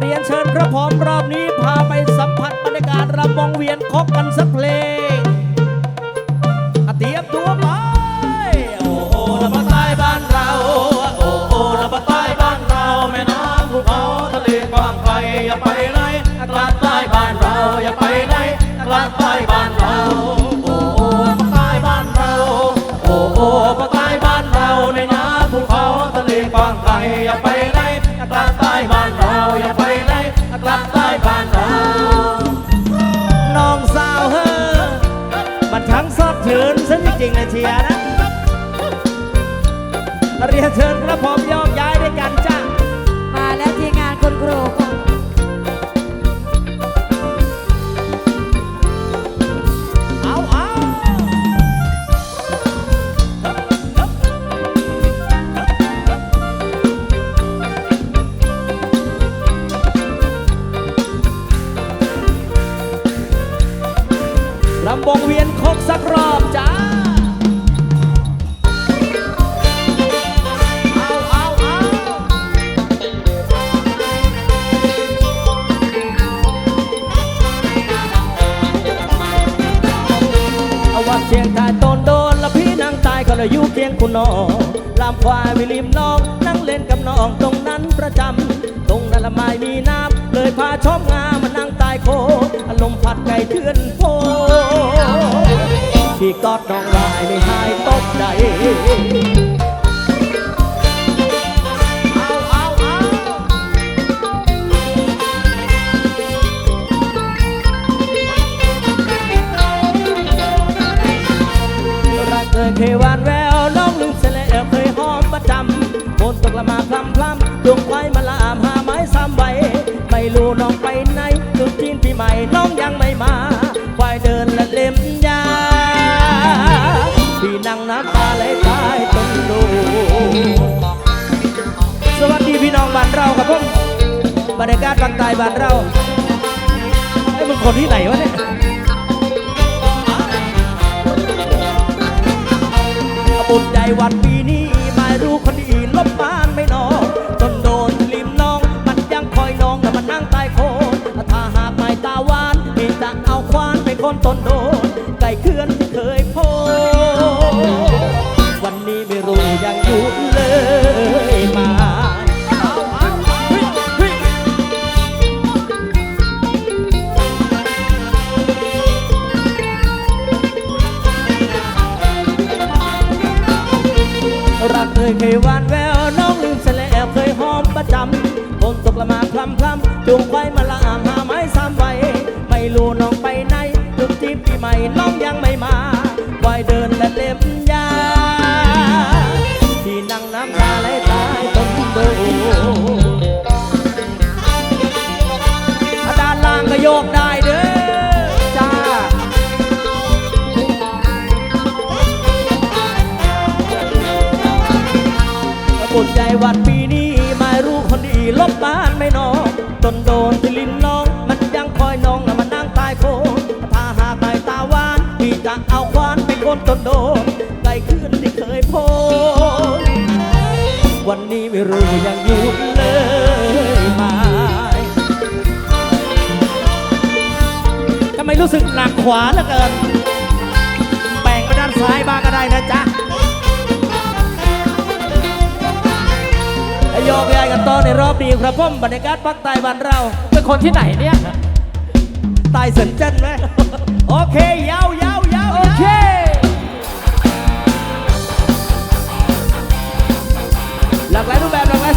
เรียนเชิญพระพรหมรอบนี้พาไปสัมผัสบรรยากาศรำวงเวียนคกกันสักเพลง เรียนเชิญพระพร พี่กอดน้องลายไม่หายตกใจเอาเอาเอารักเคยเคยวานแววน้องลืมเสยแล้วเคยหอมประจำฝนตกละมาพลำพลำดวงไฟมาลามหาไม้ซ้ำไว้ไม่รู้น้องไปไหนจุดจีนปีใหม่น้องยังไม่มา บ้านเราครับผมบรรยากาศบางตายบ้านเราไอ้มึงคนที่ไหนวะเนี่ยบุญใจวันปีนี้ไม่รู้คนดีลบบ้านไม่นอนจนโดนลิมน้อง มันยังคอยน้องแต่มันนั่งใต้โคนถ้าหากไม่ตาหวานพี่จะเอาควานไปคนต้นโด นไปคนจนโดนไกลขึ้นที่เคยโพสวันนี้ไม่รู้ยังอยู่เลยไหมทำไมรู้สึกหนักขวาเหลือเกินแบ่งไปด้านซ้ายบ้างก็ได้นะจ๊ะโยกย้ายกันต่อในรอบนี้ครับผมบรรยากาศภาคใต้บ้านเรา เป็นคนที่ไหนเนี่ย ใต้เสันเจันไหมโอเคยาว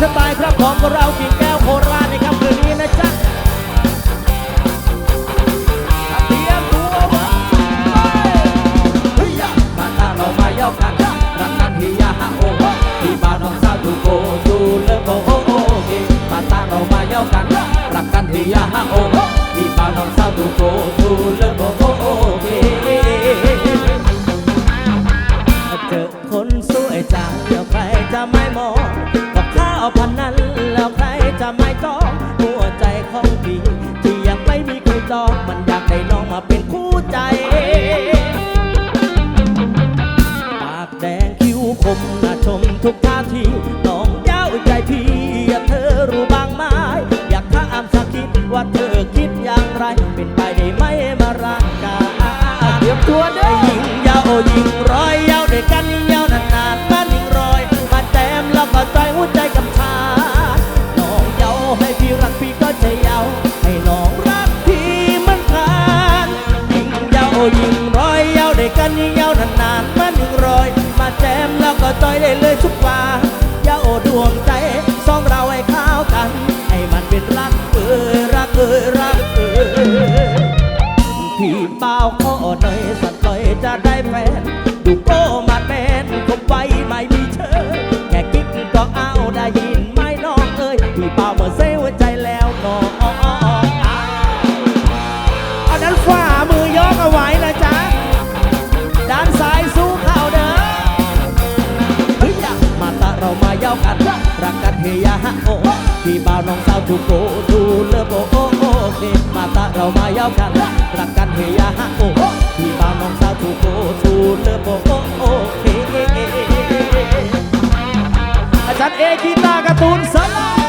สไตล์ครับของเรากิ่งแก้วโคราชในค่ำคืนนี้นะจ๊ะเตรียมตัวไว้เฮ้ยมาตาเรามาเย้ากันรักกันที่ยาฮะโอ้ที่บ้านน้องสาวดูโกดูเลิกโอ้โหโอ้เกมาตาเรามาเย้ากันรักกันที่ยาฮะโอ้ที่บ้านน้องสาวดูโกดูเลิกโอ้โอ้ พันนั้นแล้วใครจะไม่จ้องหัวใจของพี่ที่ยังไม่มีใครจองมันอยากได้น้องมาเป็นคู่ใจปากแดงคิ้วคมน่าชมทุกท่าทีน้องเย้าใจพี่เธอรู้บางไม้อยากถ้าอามสักคิดว่าเธอคิดอย่างไร เป็นไปได้ไหมมารักกันเตรียมตัวเด้อหญิงยาโอหญิงาขอหน่อยสักหน่อยจะได้แฟน ดูโกมาแมนคมไปไม่มีเชิญแค่กิ๊กก็เอาได้ยินไม่น้องเอ้ยพี่เป่าเมื่อเซวใจแล้วน้องอันนั้นฝ่ามือยกเอาไว้นะจ๊ะ ด้านซ้ายสู้เข้าเด้อเฮ้ยมาตะเรามาเย้ากัน รักกันเฮียฮะโอ้พี่เป่าน้องสาวทุกโก้ดูเลิฟโอ้ อกมาตะเรามายาวกันรักกันเฮียฮะโอ้ที่บ้าน้องสาวถูกโกถูเลิฟโอ้โอเคอาจารย์เอกีตาการ์ตูนสลาย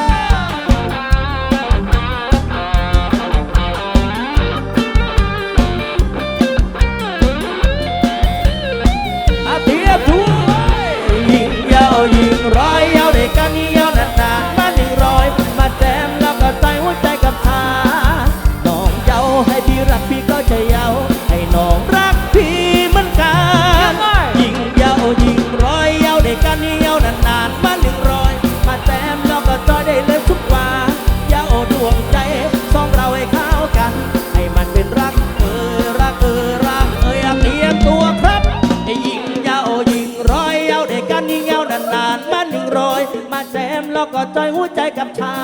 ก็จอยหัวใจกับชา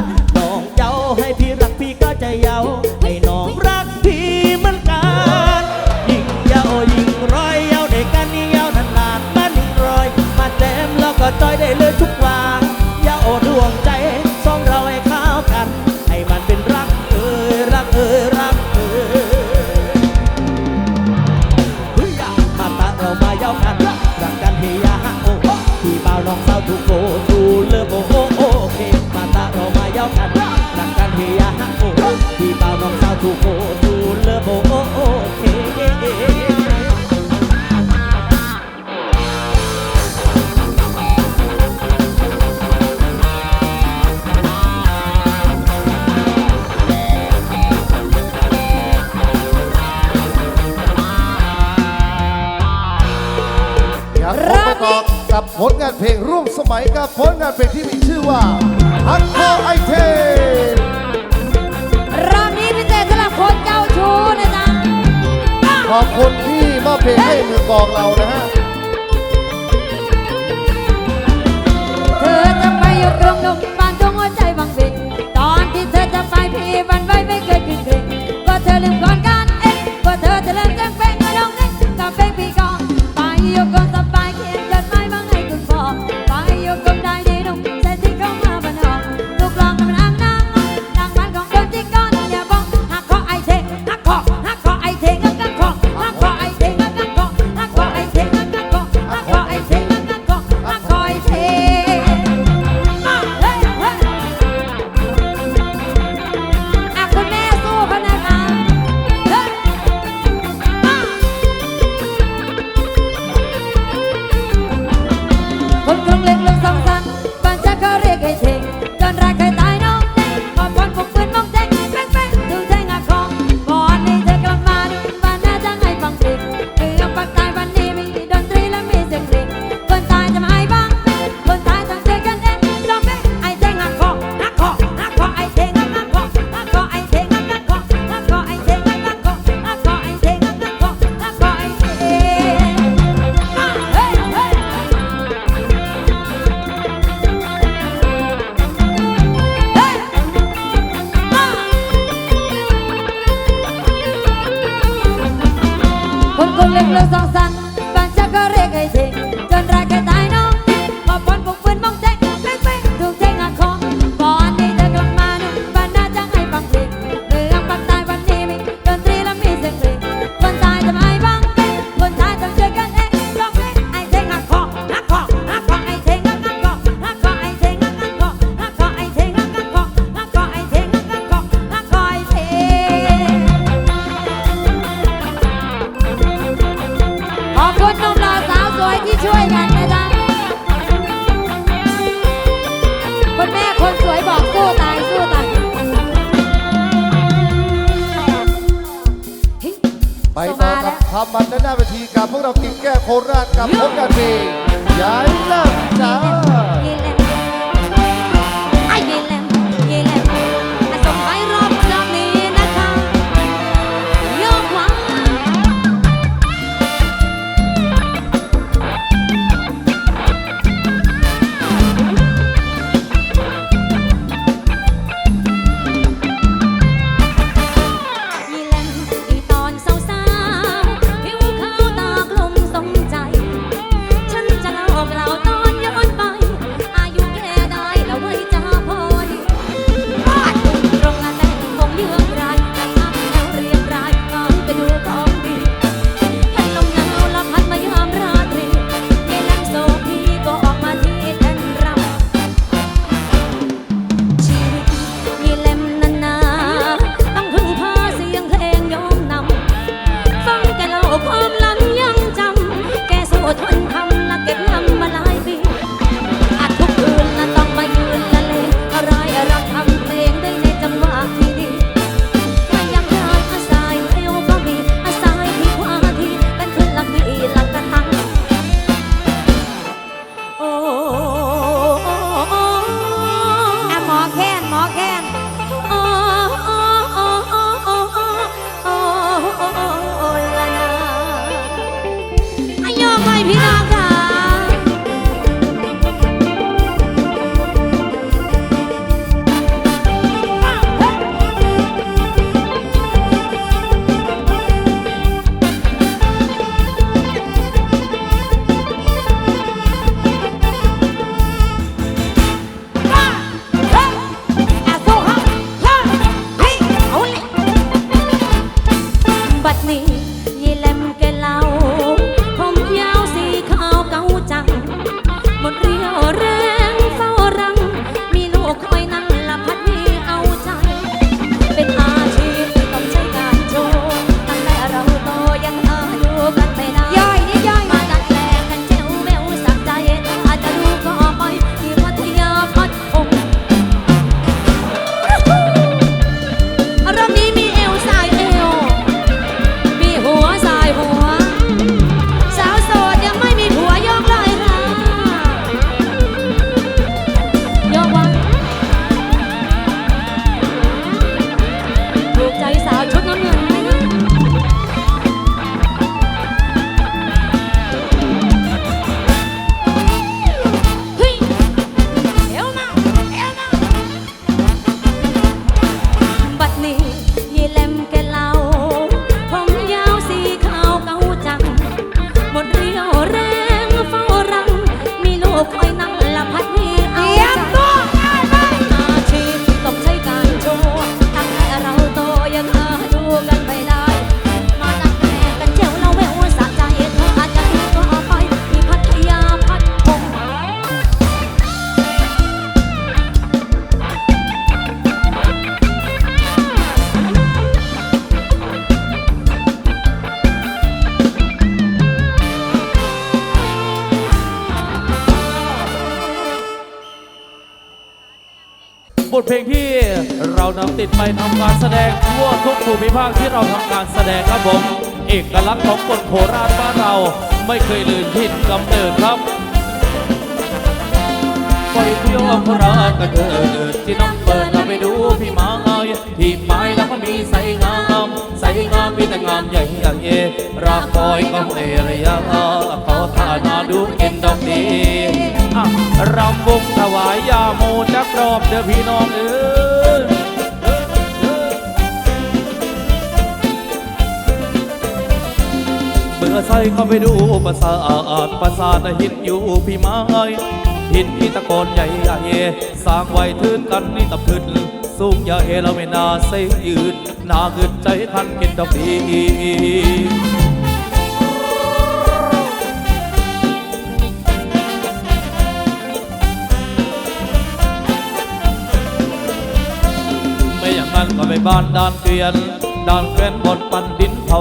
ติ beautiful บัดนี้ยีแลม บทเพลงที่เรานำติดไปทำการแสดงทั่วทุกภูมิภาคที่เราทำการแสดงครับผมเอกลักษณ์ของคนโคราชบ้านเราไม่เคยลืมถิ่นกำเนิดครับไปเที่ยวโคราชกันเถิดที่น้องเปิดเราไปดูพี่มาเอยที่ไม้แล้วก็มีใสงามใสงามมีแต่งามใหญ่ใหญ่รักคอยก็ไม่ระยะเขาทานาดูกินดอกดีรำวง ถวายยาโมจักรอบเด้อพี่น้องเอ้ยเมื่อใส่เข้าไปดูประสาทประสาทหินอยู่พี่ไม้หินพี่ตะโกนใหญ่ใหญ่สร้างไว้ทืนกันนี่ตะพืนสูงใหญ่เราไม่น่าเสยยืนน่าเกิดใจคันกินดอกดี ไปบ้านด้านเกวียนด้านเกวียนบนปันดินเผา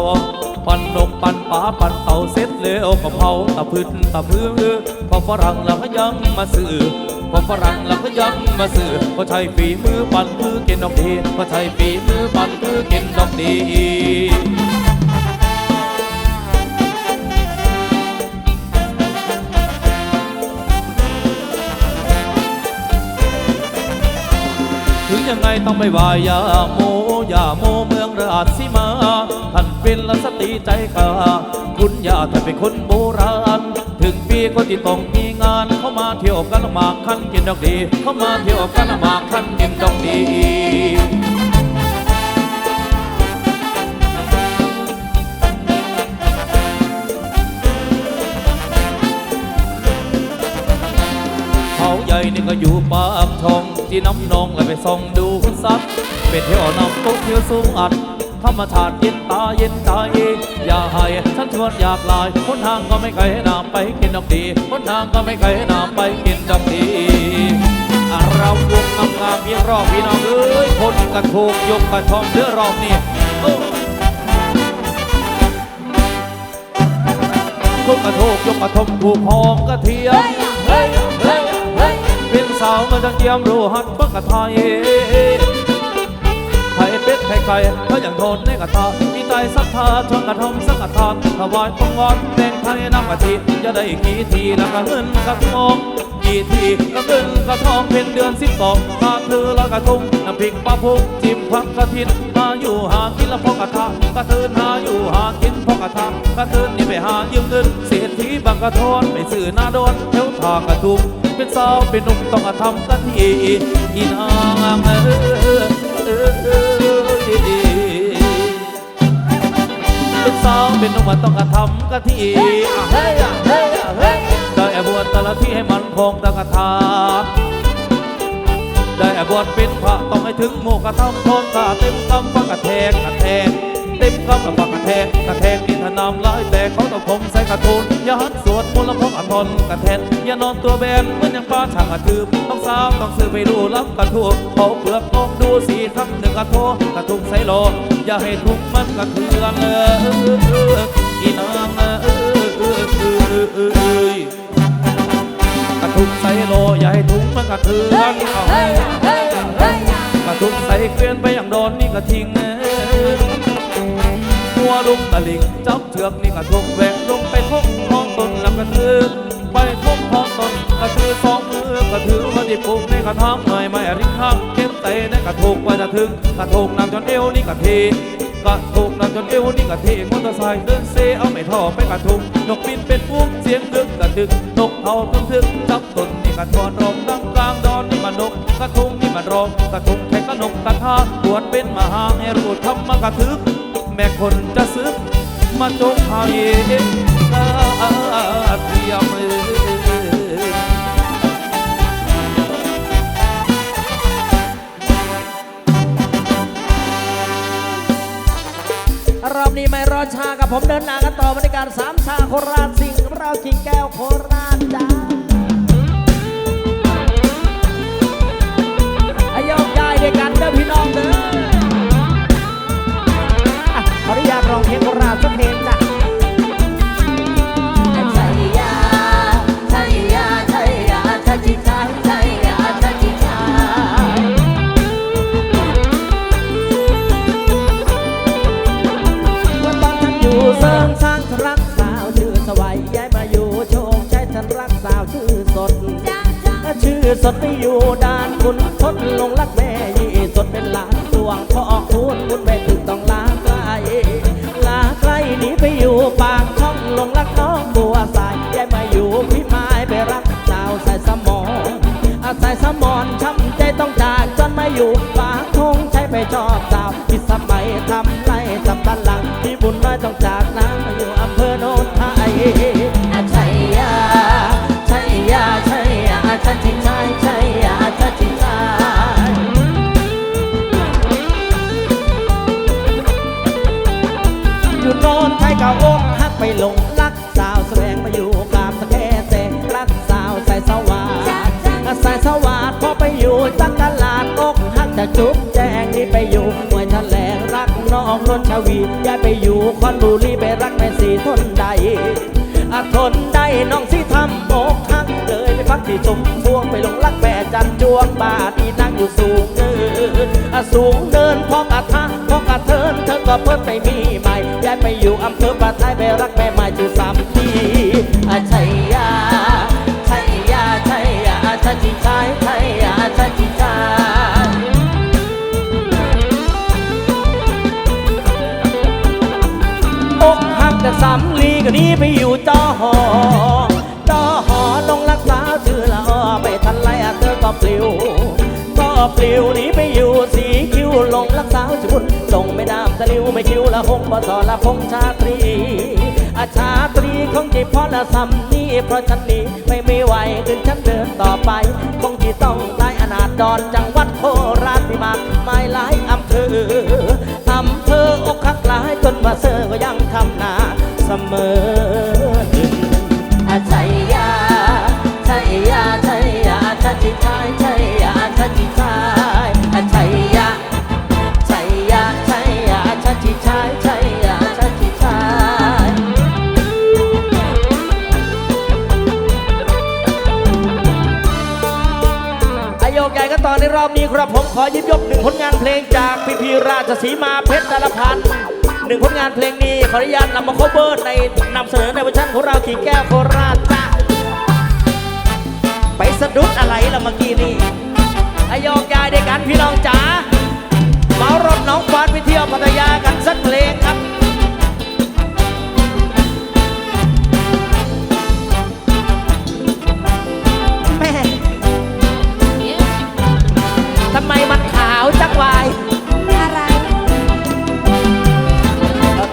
ปันนกปันป่าปันเต่าเสร็จแล้วก็เผาตะพื้นตะพื้นพอฝรั่งเราก็ยังมาสื่อพอฝรั่งเราก็ยังมาสื่อพอใช้ฝีมือปันคือกินดอกดีพอใช้ฝีมือปันคือกินดอกดี ต้องไม่วายยาโมยาโมเมืองราชสีมา ท่านเป็นรัสตรีใจกาคุณย่าท่านเป็นคนโบราณ ถึงปีก็ที่ต้องมีงาน เข้ามาเที่ยวกันละหมากคันกินดอกดี เข้ามาเที่ยวกันละหมากคันกินดอกดีเขาใหญ่นี่ก็อยู่ปากช่อง ที่น้ำนองและไปส่องดูสัตว์ไปเที่ยวนำโต๊ะเที่ยวสูงอัดธรรมชาติเย็นตาเย็นใจอย่าให้ฉันชวนอยากลายคนทางก็ไม่ไกลน้ำไปกินดอกดีคนทางก็ไม่ไกลน้ำไปกินดอกดีอะเราวงงามงามเพียงรอบพี่น้องเอ้ยคนกระถูกยกกระทองเดือรอบนี้โอ้คนกระโทกยกกระทงถูกหอมกระเทียมเฮ้ยเฮ้ยเาวเมื่อจังเกียมรู้หักปักกะไทยไข่เป็ดไข่ไก่เขาอย่างโทนในกระทะมีใจศรัทธาชนกระทำสังกทานถวายของงอนแดงไทยน้ำกะทิจะได้กี่ทีแล้วก็เงินกะทองกี่ทีก็เงินกะทองเป็นเดือนสิบสองมาคือละกระทงน้ำพริกปลาพุกจิ้มผักกระทิน อยู่หากินละพอกระทะกระเทินหาอยู่หากินพอกระทะกระเทินนี่ไปหายืมเงินเศรษฐีบางกระทอนไปซื้อหน้าโดนแถวทากระทุงเป็นสาวเป็นหนุ่มต้องกระทำกันทีอีนางเออเออเป็นสาวเป็นหนุ่มต้องกระทำกันที่เฮ้ยเฮ้ยเฮ้ยได้บวชแต่ละที่ให้มันคงตะกะทา ได้บวชเป็นพระต้องให้ถึงโมกระทำทนตาเต็มคำฟังกระแทกกระแทกเต็มคำกับฟังกระแทกกระแทกนี่ถ้านำลายแต่เขาต้องคมใส่กระทุนอย่าหันสวดมนต์ละพกอัทนกระแทนอย่านอนตัวแบนเหมือนอย่างป้าช่างกระทืบต้องสาวต้องซื้อไปดูรับกระทูกเอาเปลือกอกดูสีคำหนึ่งกระโทกระทุกใส่โลอย่าให้ทุกมันกระเทือนเลยอีนางเออ ทุกใส่โลอยาให้ถุงมันกระเทือนเอาเฮ้กระทุกใส่เกวียนไปอย่างโดนนี่กระทิ้งหัวลุงตะลิงจับเชือกนี่กระทุกแหวกลงไปทบท้องต้นแล้วกระทือไปทบท้องต้นกระทือสองมือกระถือมาที่ปลูกในกระทำหน่อยไม่ริ้งข้างเข้มเตะในกระทุกไว้จะถึงกระทุกนำจนเอวนี่กระเท กระทุกนำจนเอวนี่กระเทมอเตอร์ไซค์เดินเซเอาไม่ท่อไปกระทุกนกบินเป็นฟุ้งเสียงดึกกระดึกนกเขาทึกทึกจับตนนี่กระทอนร้องดังกลางดอนนี่มันนกกระทุงนี่มันร้องกระทุงแข่งกระนกกระทาบวชเป็นมหาให้รูดทำมากระทึก แม่คนจะซึกมาจงพายตาเทียมเอ่ย รอบนี้ไม่รอช้ากับผมเดินหน้ากันต่อบริการสามชาโคราชสิงห์เรากิ่งแก้วโคราชจ้าอายกยายด้วยกันเด้อพี่น้องเด้อขออนุญาตร้องเพลงโคราช ชอบสาวที่สมัยทำไรสับตันหลังที่บุญน้อยต้องจากน้ำมาอยู่อำเภอโนนไทยชัยยาชัยยาชัยยาชัยจิตายชัยยาชัยจิตายอยู่โนนไทยเก่าอกหักไปหลงรักสาวแสวงมาอยู่กลามสะแค่แสงรักสาวใส่สว่าดใส่สว่าดพอไปอยู่จังตลาดอกหักจะจุ๊บ องนนชวีย้ายไปอยู่คอนบุรีไปรักแม่สีทนใดอทนได้น้องสิทำอกหักเลยไปพักที่ชมพวงไปลงรักแม่จันจวงบาที่นั่งอยู่สูงเนินอสูงเดินพอกอะทะพอกอะเทินเธอก็เพิ่มไปมีใหม่ย้ายไปอยู่อำเภอปะไทยไปรักแม่ใหม่ชื่สามทีอาชัยยา ก็หนี้ไปอยู่จอหอจอหอลงรักษาชื่อละออไม่ทันไรอะเธอก็ปลิว ก็ปลิวหนีไปอยู่สีคิ้วลงรักษาชุนส่งไม่น้ำตะลิวไม่คิ้วละหงบสอละพงชาตรีอาชาตรีของจีพอละซ้ำนี่เพราะฉันนี้ไม่ไม่ไหวขึ้นฉันเดินต่อไป คงที่ต้องตายอนาถดอนจังหวัดโคราชที่มากไม่หลายอำเภออำ เธออกคักหลายจนมาเซอก็ยังทำนาเสมออาชัยยา กใหญ่ก็ต่อในรอบนี้ครับผมขอหยิบยกหนึ่งผลงานเพลงจากพีพีราชสีมาเพชรดารพันธ์หนึ่งผลงานเพลงนี้ขออนุญาตนำมาโคเวอร์ในนำเสนอในเวอร์ชันของเราขี่แก้วโคราชจ้าไปสะดุดอะไรล่ะเมื่อกี้นี่อายกใหญ่ด้วยกันพี่น้องจ๋าเมารถน้องฟานไปเที่ยวพัทยากันสักเพลงครับ จักวายอะไร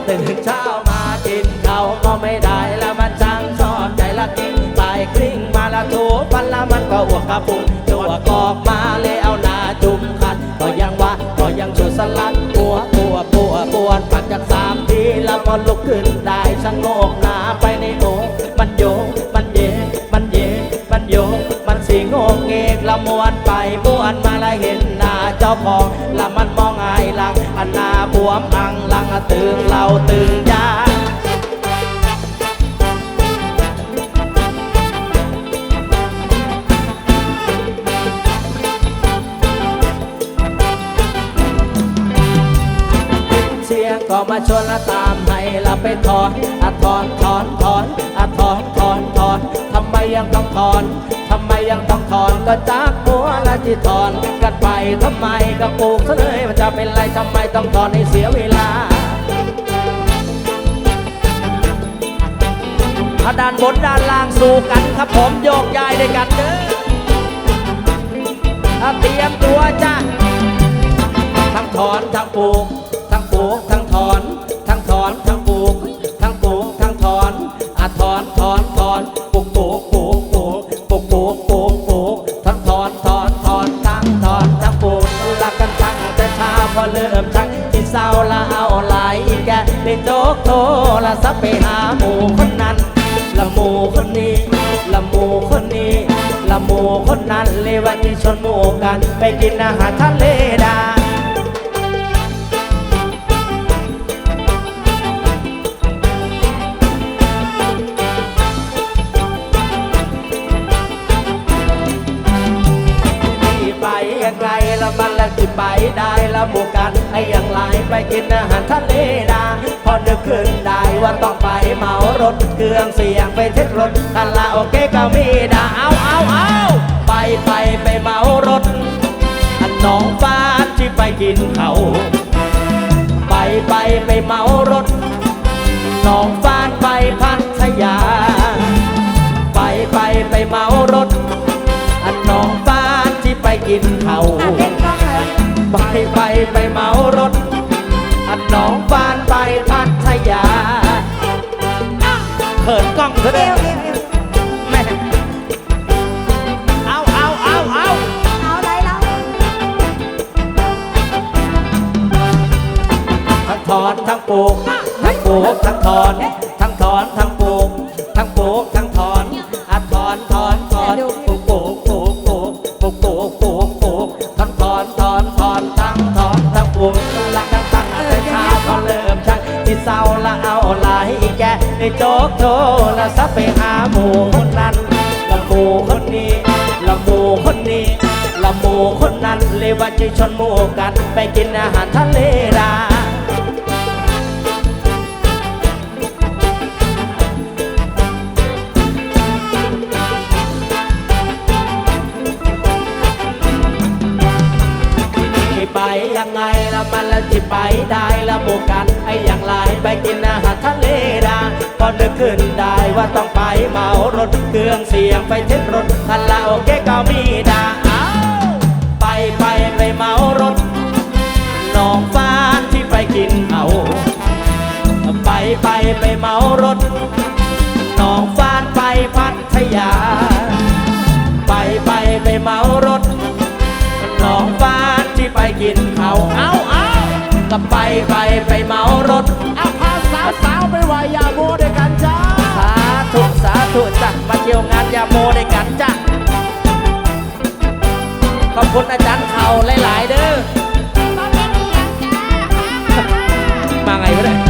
ตื่นเช้ามากินเขาก็ไม่ได้แล้วมันจังชอบใจละกิ้งไปกลิ้งมาละถูฟันละมันก็อ้วกกระปุกตัวกอกมาเลยเอา วมอังลังตึงเราตึงยาเสียก็มาชวนละตามให้ละไปถอ ก็จากหัวละที่ถอนกันไปทำไมก็ปลูกซะเลยมันจะเป็นไรทำไมต้องถอนให้เสียเวลาเอาด้านบนด้านล่างสู่กันครับผมโยกย้ายด้วยกันเด้อเอาเตรียมตัวจ้าทั้งถอนทั้งปลูกทั้งปลูกทั้งถอน ได้โจกโทละซับไปหาหมูคนนั้นละหมูคนนี้ละหมูคนนี้ละหมูคนนั้นเลยวันที่ชนหมูกันไปกินอาหารทะเลดา ละมันและที่ไปได้ละหมู่กันไอ้อย่างไรไปกินอาหารทะเลดาพอนึกขึ้นได้ว่าต้องไปเมารถเครื่องเสียงไปเทสรถคาราโอเกะก็มีดาเอาเอาเอาไปไปไปเมารถอันน้องฟ้าที่ไปกินเขาไปไปไปเมารถน้องฟ้านไปพัทยา ไปไปไปเมารถ กินเขาอะเล่นกล้องเลยไปไปไปเหมารถ อันน้องฟ้านไปพัทยาเขินกล้องซะเอเด้อวเอวเอวแม่เอาเอาเอาเอาเอาไรแล้วทั้งถอนทั้งปลูกทั้งปลูกทั้งถอนทั้งถอนทั้ง จกโทละซับไปหาหมู่คนนั้นละหมู่คนนี้ละหมู่คนนี้ละหมู่คนนั้นเลยว่าจะชนหมู่กันไปกินอาหารทะเลดาไปยังไงละมันละที่ไปได้ละหมู่กันไอ้อย่างลายไปกินอาหารทะเล ก็นึกขึ้นได้ว่าต้องไปเมารถเครื่องเสียงไปเช็ดรถคาราโอเกะก็มีดาอ้าวไปไปไปเมารถน้องฟ้านที่ไปกินเอาไปไปไปเมารถน้องฟ้านไปพัทยา ไปไปไปเมารถน้องฟ้านที่ไปกินเขาวเอาเอาก็ไปไปไปเมารถอาพา มาเที่ยวงานยาโมได้กันจ้ะขอบคุณอาจารย์เขาหลาย ๆ เด้อมาไงก็ได้